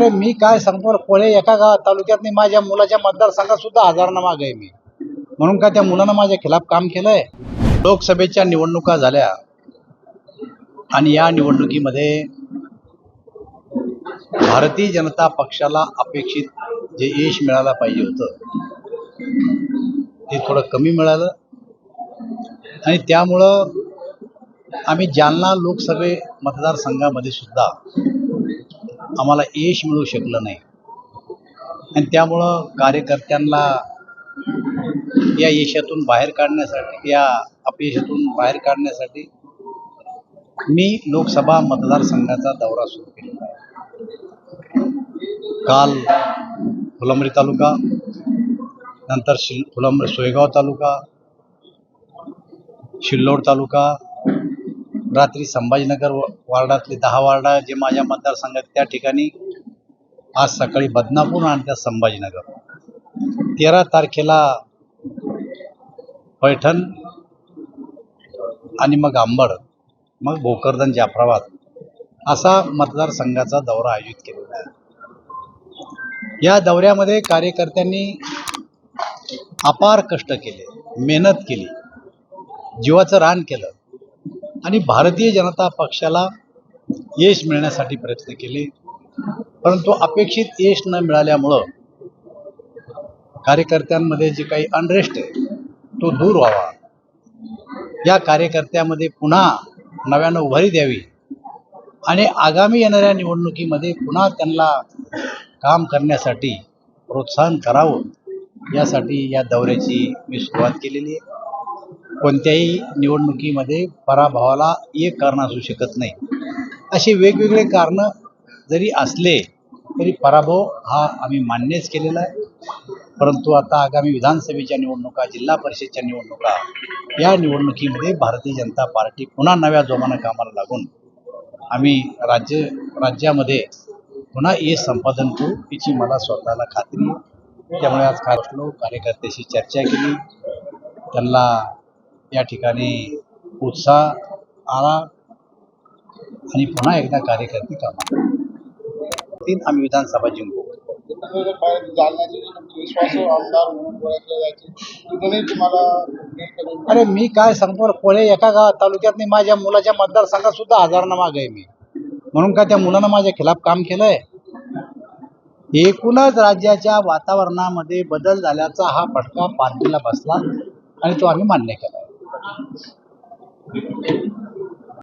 अरे मी काय सांगतो कोळे एका गावात तालुक्यात नाही माझ्या मुलाच्या मतदारसंघात सुद्धा हजारांना माग आहे मी. म्हणून काय त्या मुलानं माझ्या खिलाफ काम केलंय? लोकसभेच्या निवडणुका झाल्या आणि या निवडणुकीमध्ये भारतीय जनता पक्षाला अपेक्षित जे यश मिळायला पाहिजे होतं ते थोडं कमी मिळालं. आणि त्यामुळं आम्ही जालना लोकसभे मतदारसंघामध्ये सुद्धा आम्हाला यश मिळू शकलं नाही. आणि त्यामुळं कार्यकर्त्यांना या यशातून बाहेर काढण्यासाठी या अपयशातून बाहेर काढण्यासाठी मी लोकसभा मतदारसंघाचा दौरा सुरू केलेला आहे. काल फुलंब्री तालुका नंतर शिल फुलंब्री सोयगाव तालुका शिल्लोड तालुका रात्री संभाजीनगर वार्डातले दहा वार्डा जे माझ्या मतदारसंघात त्या ठिकाणी आज सकाळी बदनापूर आणि त्या संभाजीनगर. तेरा तारखेला पैठण आणि मग आंबड मग भोकरदन जाफराबाद असा मतदारसंघाचा दौरा आयोजित केलेला आहे. या दौऱ्यामध्ये कार्यकर्त्यांनी अपार कष्ट केले मेहनत केली जीवाचं रान केलं. आणि भारतीय जनता पक्षाला यश मिळण्यासाठी प्रयत्न केले. परंतु अपेक्षित यश न मिळाल्यामुळं कार्यकर्त्यांमध्ये जे काही अनरेस्ट आहे तो दूर व्हावा. या कार्यकर्त्यामध्ये पुन्हा नव्यानं उभारी द्यावी आणि आगामी येणाऱ्या निवडणुकीमध्ये पुन्हा त्यांना काम करण्यासाठी प्रोत्साहन करावं यासाठी या दौऱ्याची मी सुरुवात केलेली आहे. कोणत्याही निवडणुकीमध्ये पराभवाला एक कारण असू शकत नाही. असे वेगवेगळे कारणं जरी असले तरी पराभव हा आम्ही मान्यच केलेला आहे. परंतु आता आगामी विधानसभेच्या निवडणुका जिल्हा परिषदच्या निवडणुका या निवडणुकीमध्ये भारतीय जनता पार्टी पुन्हा नव्या जोमानं कामाला लागून आम्ही राज्य राज्यामध्ये पुन्हा यश संपादन करू याची मला स्वतःला खात्री त्यामुळे आज काय बसलो कार्यकर्त्याशी चर्चा केली. त्यांना या ठिकाणी उत्साह आला आणि पुन्हा एकदा कार्यकर्ते कामा तीन आम्ही विधानसभा जिंकू. अरे मी काय सांगतो कोळे एका गावात तालुक्यात नाही माझ्या मुलाच्या मतदारसंघात सुद्धा हजारांना माग आहे मी. म्हणून का त्या मुलानं माझ्या खिलाफ काम केलंय? एकूणच राज्याच्या वातावरणामध्ये बदल झाल्याचा हा फटका पार्टीला बसला आणि तो आम्ही मान्य केला. out.